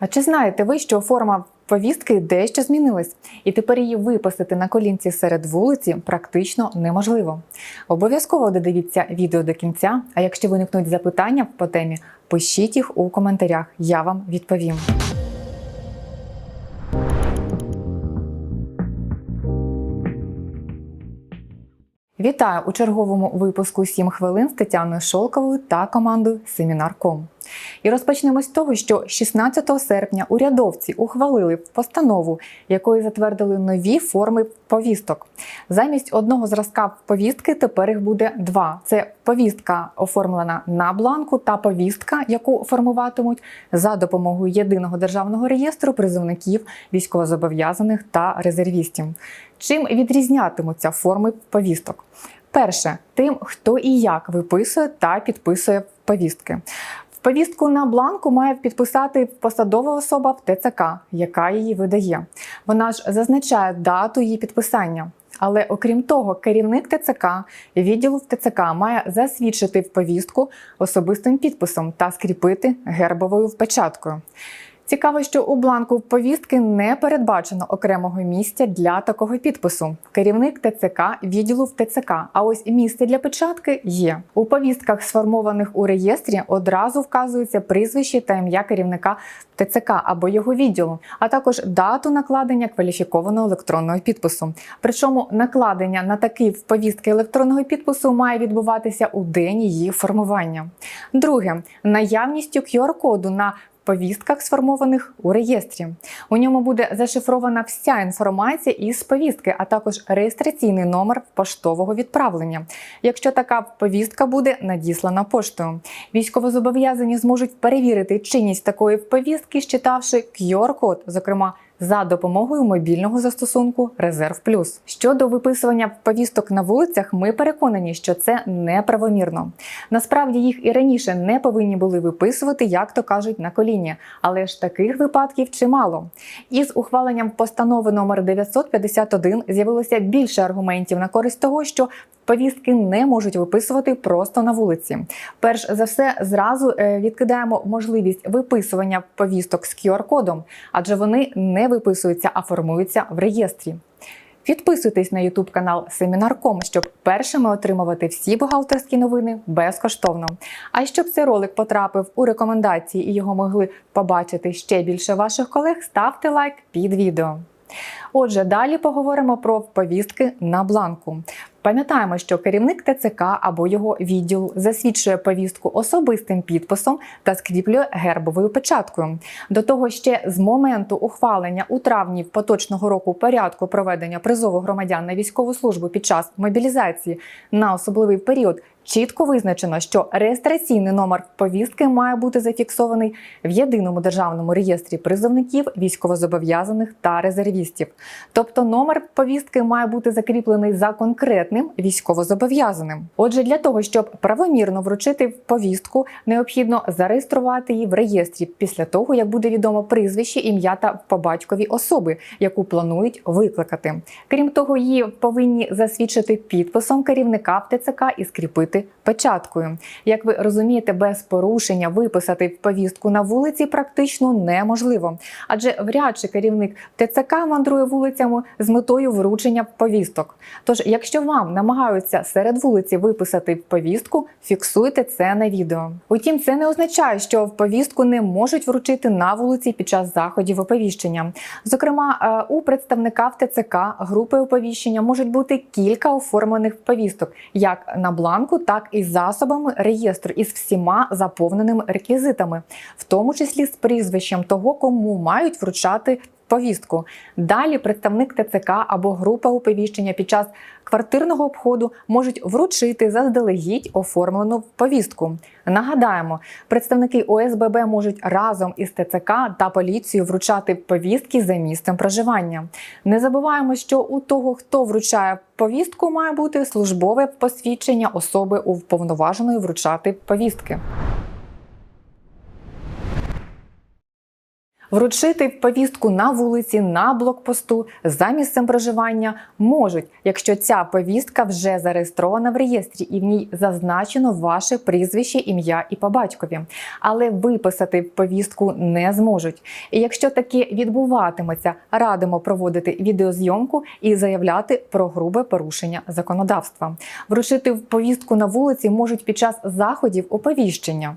А чи знаєте ви, що форма повістки дещо змінилась, і тепер її виписати на колінці серед вулиці практично неможливо? Обов'язково додивіться відео до кінця. А якщо виникнуть запитання по темі, пишіть їх у коментарях. Я вам відповім. Вітаю у черговому випуску «7 хвилин з Тетяною Шолковою та командою Семінар.ком. І розпочнемо з того, що 16 серпня урядовці ухвалили постанову, якою затвердили нові форми повісток. Замість одного зразка повістки тепер їх буде два: це повістка, оформлена на бланку, та повістка, яку формуватимуть за допомогою єдиного державного реєстру призовників, військовозобов'язаних та резервістів. Чим відрізнятимуться форми повісток? Перше, тим, хто і як виписує та підписує повістки. Повістку на бланку має підписати посадова особа в ТЦК, яка її видає. Вона ж зазначає дату її підписання. Але окрім того, керівник ТЦК відділу в ТЦК має засвідчити в повістку особистим підписом та скріпити гербовою печаткою. Цікаво, що у бланку повістки не передбачено окремого місця для такого підпису. Керівник ТЦК відділу в ТЦК. А ось місце для печатки є у повістках, сформованих у реєстрі, одразу вказується прізвище та ім'я керівника ТЦК або його відділу, а також дату накладення кваліфікованого електронного підпису. Причому накладення на такий в повістки електронного підпису має відбуватися у день її формування. Друге наявністю QR-коду на повістках, сформованих у реєстрі. У ньому буде зашифрована вся інформація із повістки, а також реєстраційний номер поштового відправлення. Якщо така повістка буде надіслана поштою, військовозобов'язані зможуть перевірити чинність такої повістки, считавши QR-код, зокрема. За допомогою мобільного застосунку Резерв Плюс щодо виписування повісток на вулицях, ми переконані, що це неправомірно. Насправді їх і раніше не повинні були виписувати, як то кажуть, на коліні, але ж таких випадків чимало. Із ухваленням постанови номер 951 з'явилося більше аргументів на користь того, що повістки не можуть виписувати просто на вулиці. Перш за все, зразу е, відкидаємо можливість виписування повісток з QR-кодом, адже вони не виписуються, а формуються в реєстрі. Підписуйтесь на YouTube канал Семінар.ком, щоб першими отримувати всі бухгалтерські новини безкоштовно. А щоб цей ролик потрапив у рекомендації і його могли побачити ще більше ваших колег, ставте лайк під відео. Отже, далі поговоримо про повістки на бланку. Пам'ятаємо, що керівник ТЦК або його відділ засвідчує повістку особистим підписом та скріплює гербовою печаткою. До того ще з моменту ухвалення у травні поточного року порядку проведення призову громадян на військову службу під час мобілізації на особливий період. Чітко визначено, що реєстраційний номер повістки має бути зафіксований в єдиному державному реєстрі призовників, військовозобов'язаних та резервістів. Тобто номер повістки має бути закріплений за конкретним військовозобов'язаним. Отже, для того, щоб правомірно вручити повістку, необхідно зареєструвати її в реєстрі після того, як буде відомо прізвище, ім'я та по батькові особи, яку планують викликати. Крім того, її повинні засвідчити підписом керівника ТЦК і скріпити печаткою. Як ви розумієте, без порушення виписати повістку на вулиці практично неможливо, адже вряд чи керівник ТЦК мандрує вулицями з метою вручення повісток. Тож, якщо вам намагаються серед вулиці виписати повістку, фіксуйте це на відео. Утім, це не означає, що в повістку не можуть вручити на вулиці під час заходів оповіщення. Зокрема, е, у представника в ТЦК групи оповіщення можуть бути кілька оформлених повісток, як на бланку, так і засобами реєстру із всіма заповненими реквізитами, в тому числі з прізвищем того, кому мають вручати повістку. Далі представник ТЦК або група оповіщення під час квартирного обходу можуть вручити заздалегідь оформлену повістку. Нагадаємо, представники ОСББ можуть разом із ТЦК та поліцією вручати повістки за місцем проживання. Не забуваємо, що у того, хто вручає повістку, має бути службове посвідчення особи уповноваженої вручати повістки. Вручити повістку на вулиці, на блокпосту за місцем проживання можуть, якщо ця повістка вже зареєстрована в реєстрі і в ній зазначено ваше прізвище, ім'я і по батькові. Але виписати повістку не зможуть. І якщо таке відбуватиметься, радимо проводити відеозйомку і заявляти про грубе порушення законодавства. Вручити повістку на вулиці можуть під час заходів оповіщення.